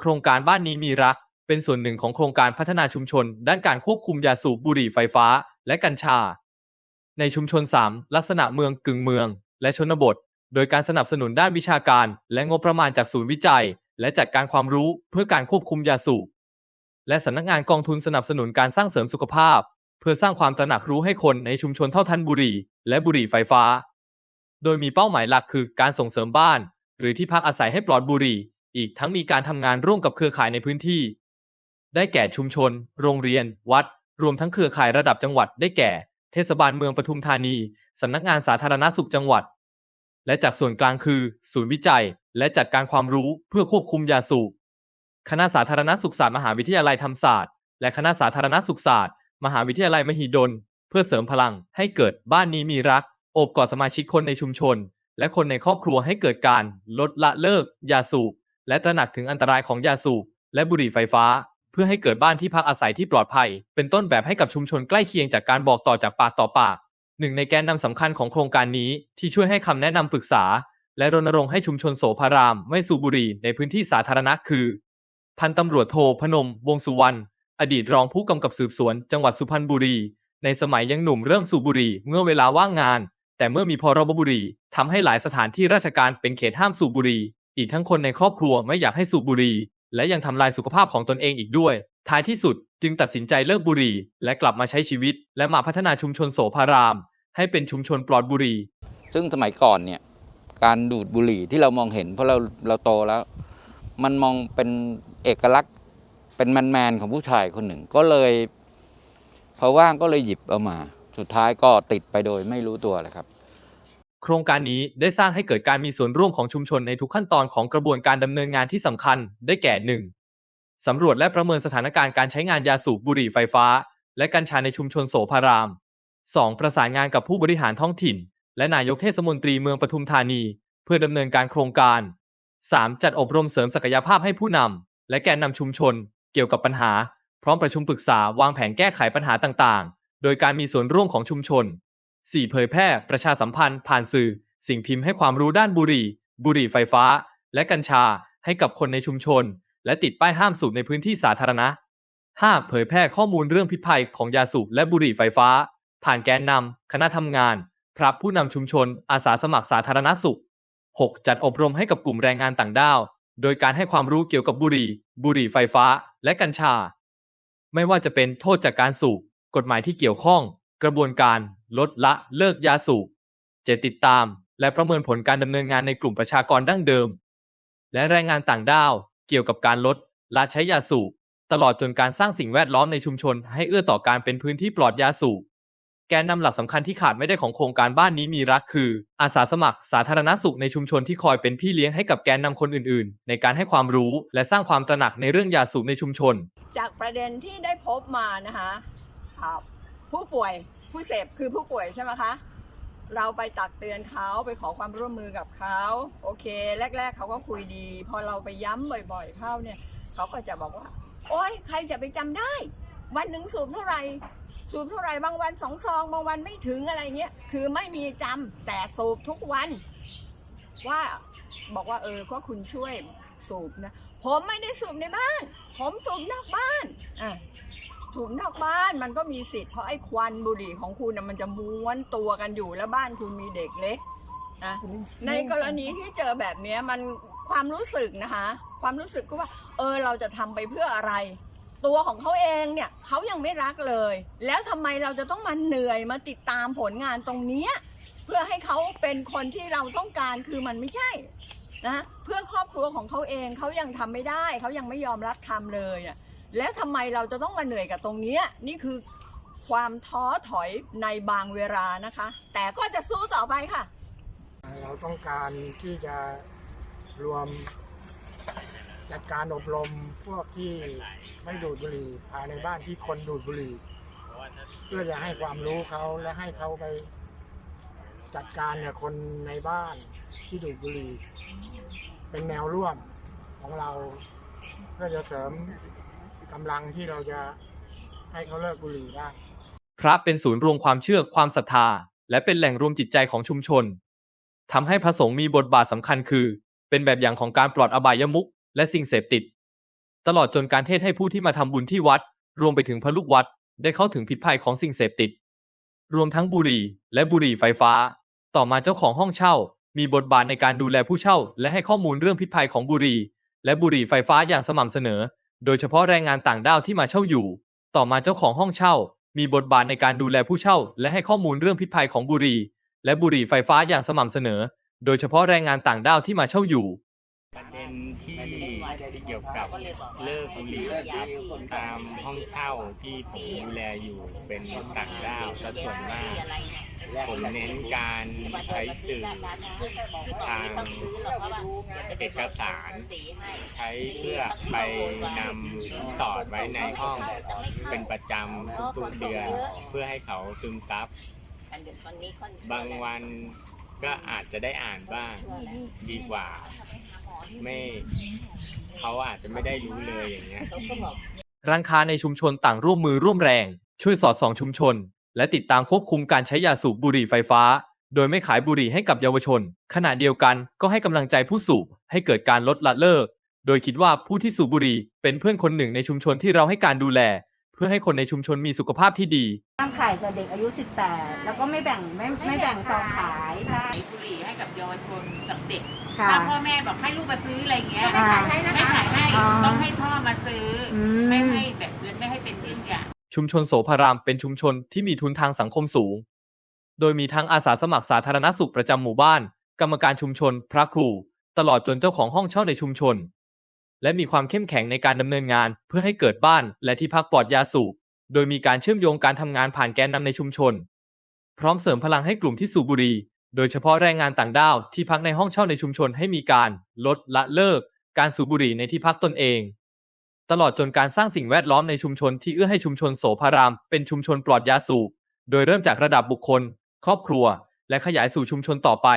โครงการบ้านนี้มีรัก เป็นส่วนหนึ่งของโครงการพัฒนาชุมชน ด้านการควบคุมยาสูบบุหรี่ไฟฟ้า และกัญชา ในชุมชน 3 ลักษณะเมืองกึ่งเมือง และชนบท โดยการสนับสนุนด้านวิชาการ และงบประมาณจากศูนย์วิจัย และจัดการความรู้เพื่อการควบคุมยาสูบและสำนักงานกองทุนสนับสนุนการสร้างเสริมสุขภาพ เพื่อสร้างความตระหนักรู้ให้คนในชุมชนเท่าทันบุหรี่ และบุหรี่ไฟฟ้า โดยมีเป้าหมายหลักคือการส่งเสริมบ้าน หรือที่พักอาศัยให้ปลอดบุหรี่ อีกทั้งมีการทำงานร่วมกับเครือข่ายในพื้นที่ ได้แก่ชุมชน โรงเรียน วัด รวมทั้งเครือข่ายระดับจังหวัดได้แก่ เทศบาลเมืองปทุมธานี สำนักงานสาธารณสุขจังหวัด และจากส่วนกลางคือ ศูนย์วิจัย และจัดการความรู้เพื่อควบคุมยาสูบคณะสาธารณสุขศาสตร์มหาวิทยาลัยธรรมศาสตร์ และคณะสาธารณสุขศาสตร์ มหาวิทยาลัยมหิดล เพื่อเสริมพลังให้เกิดบ้านนี้มีรักโอบกอดสมาชิกคนในชุมชน และคนในครอบครัวให้เกิดการลดละเลิกยาสูบ และตระหนักถึงอันตรายของยาสูบและบุหรี่ไฟฟ้า เพื่อให้เกิดบ้านที่พักอาศัยที่ปลอดภัย เป็นต้นแบบให้กับชุมชนใกล้เคียงจากการบอกต่อจากปากต่อปากหนึ่งในแกนนำสำคัญของโครงการนี้ที่ช่วยให้คำแนะนำปรึกษา และรณรงค์ให้ชุมชนโสภาราม ไม่สูบบุหรี่ในพื้นที่สาธารณะคือ พันตำรวจโทพนม วงสุวรรณอดีตรองผู้กำกับสืบสวน จังหวัดสุพรรณบุรี ในสมัยยังหนุ่มเริ่มสูบบุหรี่เมื่อเวลาว่างงาน แต่เมื่อมีพรบบุหรี่ทำให้หลายสถานที่ราชการเป็นเขตห้ามสูบบุหรี่ อีกทั้งคนในครอบครัวไม่อยากให้สูบบุหรี่ และยังทำลายสุขภาพของตนเองอีกด้วย ท้ายที่สุดจึงตัดสินใจเลิกบุหรี่ และกลับมาใช้ชีวิต และมาพัฒนาชุมชนโสภาราม ให้เป็นชุมชนปลอดบุหรี่ ซึ่งสมัยก่อนเนี่ยการดูดบุหรี่ที่เรามองเห็นเพราะเราเราโตแล้ว มันมองเป็นเอกลักษณ์เป็นแมนๆของผู้ชายคนหนึ่งก็เลยพอว่างก็เลยหยิบเอามา สุดท้ายก็ติดไปโดยไม่รู้ตัวเลยครับ โครงการนี้ได้สร้างให้เกิดการมีส่วนร่วมของชุมชนในทุกขั้นตอนของกระบวนการดำเนินงานที่สำคัญ ได้แก่ 1. สำรวจและประเมินสถานการณ์การใช้งานยาสูบบุหรี่ไฟฟ้า และกัญชาในชุมชนโสภาราม 2. ประสานงานกับผู้บริหารท้องถิ่น และนายกเทศมนตรีเมืองปทุมธานี เพื่อดำเนินการโครงการ 3. จัดอบรมเสริมศักยภาพให้ผู้นำและแกนนำชุมชน เกี่ยวกับปัญหา พร้อมประชุมปรึกษาวางแผนแก้ไขปัญหาต่างๆ โดยการมีส่วนร่วมของชุมชน 4. เผยแพร่ประชาสัมพันธ์ ผ่านสื่อ สิ่งพิมพ์ให้ความรู้ด้านบุหรี่ บุหรี่ไฟฟ้า และกัญชาให้กับคนในชุมชน และติดป้ายห้ามสูบในพื้นที่สาธารณะ 5. เผยแพร่ข้อมูลเรื่องพิษภัยของยาสูบและบุหรี่ไฟฟ้า ผ่านแกนนำคณะทำงาน พระผู้นำชุมชน อาสาสมัครสาธารณสุข 6. จัดอบรมให้กับกลุ่มแรงงานต่างด้าว โดยการให้ความรู้เกี่ยวกับบุหรี่ บุหรี่ไฟฟ้า และกัญชา ไม่ว่าจะเป็นโทษจากการสูบ กฎหมายที่เกี่ยวข้อง กระบวนการ ลดละเลิกยาสูบเจดติดตาม และประเมินผลการดำเนินงานในกลุ่มประชากรดั้งเดิม และแรงงานต่างด้าวเกี่ยวกับการลดละใช้ยาสูบตลอดจนการสร้างสิ่งแวดล้อมในชุมชน ให้เอื้อต่อการเป็นพื้นที่ปลอดยาสูบแกนนำหลักสำคัญที่ขาดไม่ได้ของโครงการบ้านนี้มีรักคือ อาสาสมัคร สาธารณสุขในชุมชนที่คอยเป็นพี่เลี้ยงให้กับแกนนำคนอื่นๆ ในการให้ความรู้และสร้างความตระหนักในเรื่องยาสูบในชุมชน จากประเด็นที่ได้พบมานะคะผู้ป่วย ผู้เสพคือผู้ป่วยใช่ไหมคะ เราไปตักเตือนเขาไปขอความร่วมมือกับเขาโอเค แรก ๆเขาก็คุยดี พอเราไปย้ำบ่อย ๆ เข้าเนี่ยเขาก็จะบอกว่า โอ๊ยใครจะไปจำได้ วันหนึ่งสูบเท่าไหร่สูบเท่าไหร่บางวันสองซอง บางวันไม่ถึงอะไรเงี้ยคือไม่มีจำแต่สูบทุกวัน ว่าบอกว่าเออก็คุณช่วยสูบนะ ผมไม่ได้สูบในบ้าน ผมสูบนอกบ้านอะ สูบนอกบ้านมันก็มีสิทธิ์เพราะไอ้ควันบุหรี่ของคุณน่ะมันจะม้วนตัวกันอยู่แล้วบ้านคุณมีเด็กเล็กอะในกรณีที่เจอแบบเนี้ยมันความรู้สึกนะคะ ความรู้สึกก็ว่า เออเราจะทำไปเพื่ออะไร ตัวของเขาเองเนี่ยเขายังไม่รักเลย แล้วทำไมเราจะต้องมาเหนื่อยมาติดตามผลงานตรงเนี้ยเพื่อให้เขาเป็นคนที่เราต้องการคือมันไม่ใช่นะเพื่อครอบครัวของเขาเองเขายังทำไม่ได้เขายังไม่ยอมรับทำเลยอะ แล้วทำไมเราจะต้องมาเหนื่อยกับตรงนี้นี่คือความท้อถอยในบางเวลานะคะ แต่ก็จะสู้ต่อไปค่ะ เราต้องการที่จะรวมจัดการอบรมพวกที่ไม่ดูดบุหรี่ภายในบ้านที่คนดูดบุหรี่ เพื่อจะให้ความรู้เขาและให้เขาไปจัดการเนี่ยคนในบ้านที่ดูดบุหรี่ เป็นแนวร่วมของเราเพื่อจะเสริม กำลังที่เราจะให้เขาเลิกบุหรี่ได้ พระเป็นศูนย์รวมความเชื่อความศรัทธา และเป็นแหล่งรวมจิตใจของชุมชนทำให้พระสงฆ์มีบทบาทสำคัญคือ เป็นแบบอย่างของการปลอดอบายมุขและสิ่งเสพติด ตลอดจนการเทศให้ผู้ที่มาทำบุญที่วัด รวมไปถึงพระลูกวัด ได้เข้าถึงพิษภัยของสิ่งเสพติด รวมทั้งบุหรี่และบุหรี่ไฟฟ้า ต่อมาเจ้าของห้องเช่า มีบทบาทในการดูแลผู้เช่า และให้ข้อมูลเรื่องพิษภัยของบุหรี่และบุหรี่ไฟฟ้าอย่างสม่ำเสนอ โดยเฉพาะแรงงานต่างด้าวที่มาเช่าอยู่ ต่อมาเจ้าของห้องเช่า มีบทบาทในการดูแลผู้เช่า และให้ข้อมูลเรื่องพิษภัยของบุหรี่และบุหรี่ไฟฟ้าอย่างสม่ำเสมอ โดยเฉพาะแรงงานต่างด้าวที่มาเช่าอยู่ ประเด็นที่เกี่ยวกับเลิกบุหรี่ครับตามห้องเช่าที่ผมดูแลอยู่เป็นต่างด้าวและส่วนมากผมเน้นการใช้สื่อทางเอกสาร ใช้เพื่อไปนำสอดไว้ในห้องเป็นประจำทุกๆเดือน เพื่อให้เขาซึมซับบางวัน ก็อาจจะได้อ่านบ้างดีกว่า ไม่เขาอาจจะไม่ได้รู้เลยอย่างเงี้ย ร้านค้าในชุมชนต่างร่วมมือร่วมแรง ช่วยสอดส่องชุมชน และติดตามควบคุมการใช้ยาสูบบุหรี่ไฟฟ้า โดยไม่ขายบุหรี่ให้กับเยาวชน ขณะเดียวกันก็ให้กำลังใจผู้สูบให้เกิดการลดละเลิก โดยคิดว่าผู้ที่สูบบุหรี่เป็นเพื่อนคนหนึ่งในชุมชนที่เราให้การดูแล พื่อให้คนในชุมชนมีสุขภาพที่ดีห้ามขายกับเด็กอายุ 18 แล้วก็ไม่แบ่งไม่ไม่แบ่งซองขายใช่ขายบุหรี่ให้กับเยาวชนกับเด็กค่ะถ้าพ่อแม่บอกให้ลูกมาซื้ออะไรเงี้ยอ่าไม่ขายให้อ๋อต้องให้พ่อมาซื้ออมไม่ให้แบบไม่ให้เป็นเยี่ยงอย่างชุมชนโสภารามเป็นชุมชนที่มีทุนทางสังคมสูง โดยมีทั้งอาสาสมัครสาธารณสุขประจำหมู่บ้าน กรรมการชุมชน พระครู ตลอดจนเจ้าของห้องเช่าในชุมชน และมีความเข้มแข็งในการดำเนินงาน เพื่อให้เกิดบ้านและที่พักปลอดยาสูบ โดยมีการเชื่อมโยงการทำงานผ่านแกนนำในชุมชน พร้อมเสริมพลังให้กลุ่มที่สูบบุหรี่โดยเฉพาะแรงงานต่างด้าวที่พักในห้องเช่าในชุมชนให้มีการลดละเลิก การสูบบุหรี่ในที่พักตนเอง ตลอดจนการสร้างสิ่งแวดล้อมในชุมชนที่เอื้อให้ชุมชนโสภาราม เป็นชุมชนปลอดยาสูบ โดยเริ่มจากระดับบุคคล ครอบครัว และขยายสู่ชุมชนต่อไป